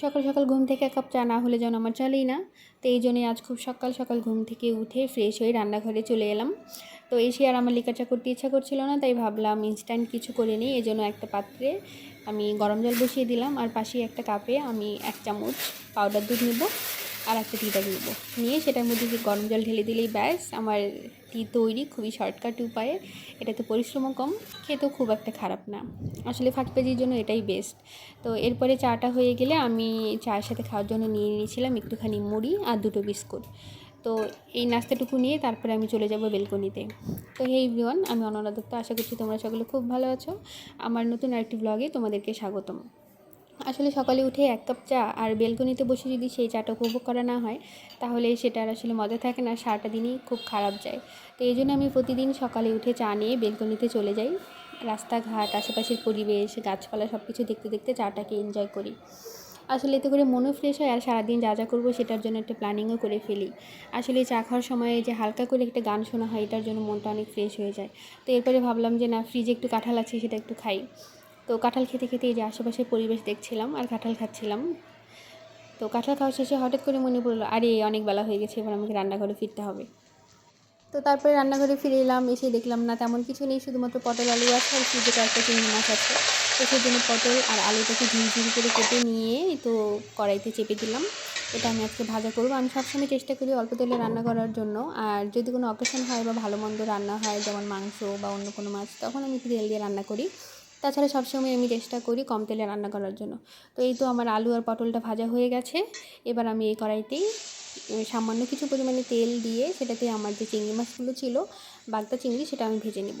সকাল সকাল ঘুম থেকে এক কাপ চা না হলে যেন আমার চলেই না। তো এই জন্যই আজ খুব সকাল সকাল ঘুম থেকে উঠে ফ্রেশ হয়ে রান্নাঘরে চলে এলাম। তো এসে আর আমার লিকা চা করতে ইচ্ছা করছিল না, তাই ভাবলাম ইনস্ট্যান্ট কিছু করে নিই, এই জন্য একটা পাত্রে আমি গরম জল বসিয়ে দিলাম। আর পাশেই একটা কাপে আমি এক চামচ পাউডার দুধ নেব। আর একটা টিটা নেব নিয়ে সেটার মধ্যে যে গরম জল ঢেলে দিলেই ব্যাস, আমার টি তৈরি খুবই শর্টকাট উপায়ে। এটাতে পরিশ্রমও কম, খেতেও খুব একটা খারাপ না। আসলে ফাঁকিবাজির জন্য এটাই বেস্ট তো এরপরে চাটা হয়ে গেলে আমি চায়ের সাথে খাওয়ার জন্য নিয়ে নিয়েছিলাম একটুখানি মুড়ি আর দুটো বিস্কুট। তো এই নাস্তাটুকু নিয়ে তারপরে আমি চলে যাব বেলকনিতে। তো হে এভরিওয়ান আমি অনরা দত্ত, আশা করছি তোমরা সকলে খুব ভালো আছো। আমার নতুন আরেকটি ব্লগে তোমাদেরকে স্বাগতম। আসলে সকালে উঠে এক কাপ চা আর বেলকনিতে বসে যদি সেই চাটা উপভোগ করা না হয়, তাহলে সেটার আসলে মজা থাকে না, সারাটা দিনই খুব খারাপ যায়। তো এই জন্য আমি প্রতিদিন সকালে উঠে চা নিয়ে বেলকনিতে চলে যাই। রাস্তাঘাট, আশেপাশের পরিবেশ, গাছপালা সব কিছু দেখতে দেখতে চাটাকে এনজয় করি। আসলে এতে করে মনও ফ্রেশ হয় আর সারাদিন যা যা করব সেটার জন্য একটা প্ল্যানিংও করে ফেলি। আসলে চা খাওয়ার সময় যে হালকা করে একটা গান শোনা হয়, এটার জন্য মনটা অনেক ফ্রেশ হয়ে যায়। তো এরপরে ভাবলাম যে না ফ্রিজে একটু কাঁঠাল আছে সেটা একটু খাই। তো কাঁঠাল খেতে খেতে এই যে আশেপাশের পরিবেশ দেখছিলাম আর কাঁঠাল খাচ্ছিলাম। তো কাঁঠাল খাওয়া শেষে হঠাৎ করে মনে পড়ল, আরে অনেক বেলা হয়ে গেছে, এবার আমাকে রান্নাঘরে ফিরতে হবে। তো তারপরে রান্নাঘরে ফিরে এলাম, এসে দেখলাম না তেমন কিছু নেই, শুধুমাত্র পটল, আলু আছে আর ফ্রিজে কয়েকটা চিংড়ি মাছ আছে। তো সেই জন্য পটল আর আলুটাকে ঝিরিঝিরি করে কেটে নিয়ে তো কড়াইতে চেপে দিলাম। এটা আমি আজকে ভাজা করব। আমি সবসময় চেষ্টা করি অল্প তেলে রান্না করার জন্য। আর যদি কোনো অকেশন হয় বা ভালো মন্দ রান্না হয়, যেমন মাংস বা অন্য কোনো মাছ, তখন আমি তেল দিয়ে রান্না করি। তাছাড়া সবসময় আমি চেষ্টা করি কম তেলে রান্না করার জন্য। তো এই তো আমার আলু আর পটলটা ভাজা হয়ে গেছে। এবার আমি এই কড়াইতেই সামান্য কিছু পরিমাণে তেল দিয়ে সেটাতে আমার যে চিংড়ি মাছগুলো ছিল, বাগদা চিংড়ি, সেটা আমি ভেজে নেব।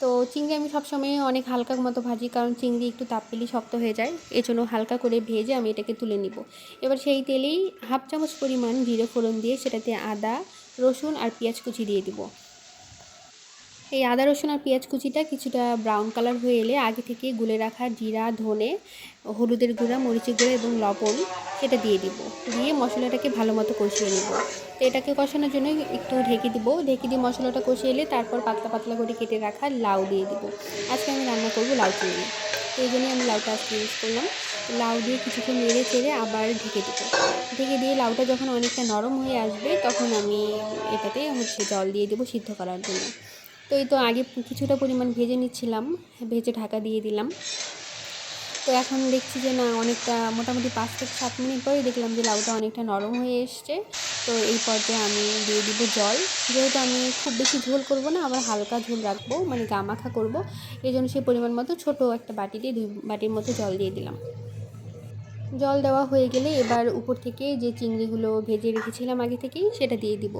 তো চিংড়ি আমি সবসময় অনেক হালকা মতো ভাজি, কারণ চিংড়ি একটু তাপ পেলেই শক্ত হয়ে যায়। এজন্য হালকা করে ভেজে আমি এটাকে তুলে নিব। এবার সেই তেলেই হাফ চামচ পরিমাণ জিরে ফোড়ন দিয়ে সেটাতে আদা, রসুন আর পেঁয়াজ কুচি দিয়ে দিব। এই আদা, রসুন আর পেঁয়াজ কুচিটা কিছুটা ব্রাউন কালার হয়ে এলে আগে থেকে গুলে রাখা জিরা, ধনে, হলুদের গুঁড়া, মরিচের গুঁড়া এবং লবণ সেটা দিয়ে দিব। দিয়ে মশলাটাকে ভালো মতো কষিয়ে নেব। তো এটাকে কষানোর জন্য একটু ঢেকে দিব। ঢেকে দিয়ে মশলাটা কষিয়ে এলে তারপর পাতলা পাতলা করে কেটে রাখা লাউ দিয়ে দিব। আজকে আমি রান্না করব লাউ চিংড়ি তো এই জন্যই আমি লাউটা আজকে ইউজ করলাম। লাউ দিয়ে কিছুক্ষণ নেড়ে চেড়ে আবার ঢেকে দেবো। ঢেকে দিয়ে লাউটা যখন অনেকটা নরম হয়ে আসবে তখন আমি এটাতে হচ্ছে জল দিয়ে দেবো সিদ্ধ করার জন্য। তো এই তো আগে কিছুটা পরিমাণ ভেজে নিচ্ছিলাম, ভেজে ঢাকা দিয়ে দিলাম। তো এখন দেখছি যে না, অনেকটা মোটামুটি পাঁচ থেকে সাত মিনিট পরে দেখলাম যে লাউটা অনেকটা নরম হয়ে এসছে। তো এই পর্যায়ে আমি দিয়ে দিব জল। যেহেতু আমি খুব বেশি ঝোল করব না, আবার হালকা ঝোল রাখব মানে গামাখা করব এই জন্য সেই পরিমাণ মতো ছোটো একটা বাটিতে দুই বাটির মতো জল দিয়ে দিলাম। জল দেওয়া হয়ে গেলে এবার উপর থেকে যে চিংড়িগুলো ভেজে রেখেছিলাম আগে থেকেই সেটা দিয়ে দিব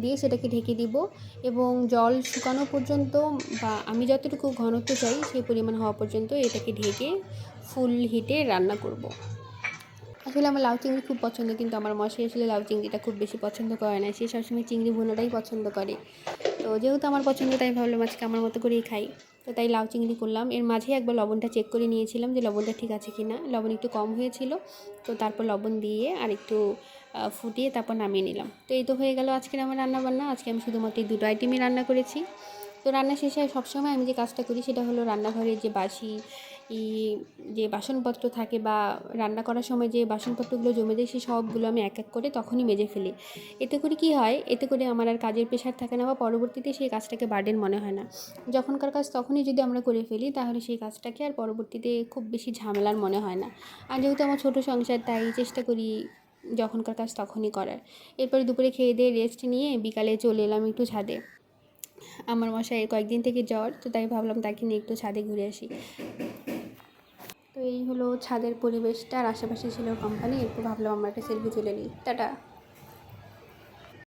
দিয়ে সেটাকে ঢেকে দিব এবং জল শুকানো পর্যন্ত বা আমি যতটুকু ঘনত্ব চাই সেই পরিমাণ হওয়া পর্যন্ত এটাকে ঢেকে ফুল হিটে রান্না করব। আসলে আমার লাউ চিংড়ি খুব পছন্দ, কিন্তু আমার মশাই আসলে লাউ চিংড়িটা খুব বেশি পছন্দ করে না। সে সবসময় চিংড়ি ভুনাটাই পছন্দ করে। তো যেহেতু আমার পছন্দ, তাই ভাবলাম আজকে আমার মতো করেই খাই। তো তাই লাউ চিংড়ি করলাম। এর মাঝে একবার লবণটা চেক করে নিয়েছিলাম যে লবণটা ঠিক আছে কি না লবণ একটু কম হয়েছিল, তো তারপর লবণ দিয়ে আর একটু ফুটিয়ে তারপর নামিয়ে নিলাম। তো এই তো হয়ে গেল আজকের আমার রান্না বান্না আজকে আমি শুধুমাত্র এই দুটো আইটেমই রান্না করেছি। তো রান্না শেষে সবসময় আমি যে কাজটা করি সেটা হলো রান্নাঘরের যে বাসি যে বাসনপত্র থাকে বা রান্না করার সময় যে বাসনপত্রগুলো জমে যায় সেই সবগুলো আমি এক এক করে তখনই মেজে ফেলি। এতে করে কি হয়, এতে করে আমার আর কাজের প্রেশার থাকে না বা পরবর্তীতে সেই কাজটাকে বার্ডেন মনে হয় না। যখনকার কাজ তখনই যদি আমরা করে ফেলি তাহলে সেই কাজটাকে আর পরবর্তীতে খুব বেশি ঝামেলার মনে হয় না। আর যেহেতু আমার ছোটো সংসার তাই চেষ্টা করি যখনকার কাজ তখনই করার। এরপরে দুপুরে খেয়ে দিয়ে রেস্ট নিয়ে বিকালে চলে এলাম একটু ছাদে। আমার মশাই কয়েকদিন থেকে জ্বর, তো তাই ভাবলাম তাকে নিয়ে একটু ছাদে ঘুরে আসি। তো এই হলো ছাদের পরিবেশটা আর আশেপাশে ছিল কোম্পানি একটু ভাবলাম আমার একটা সেলফি তুলে নিই। টাটা!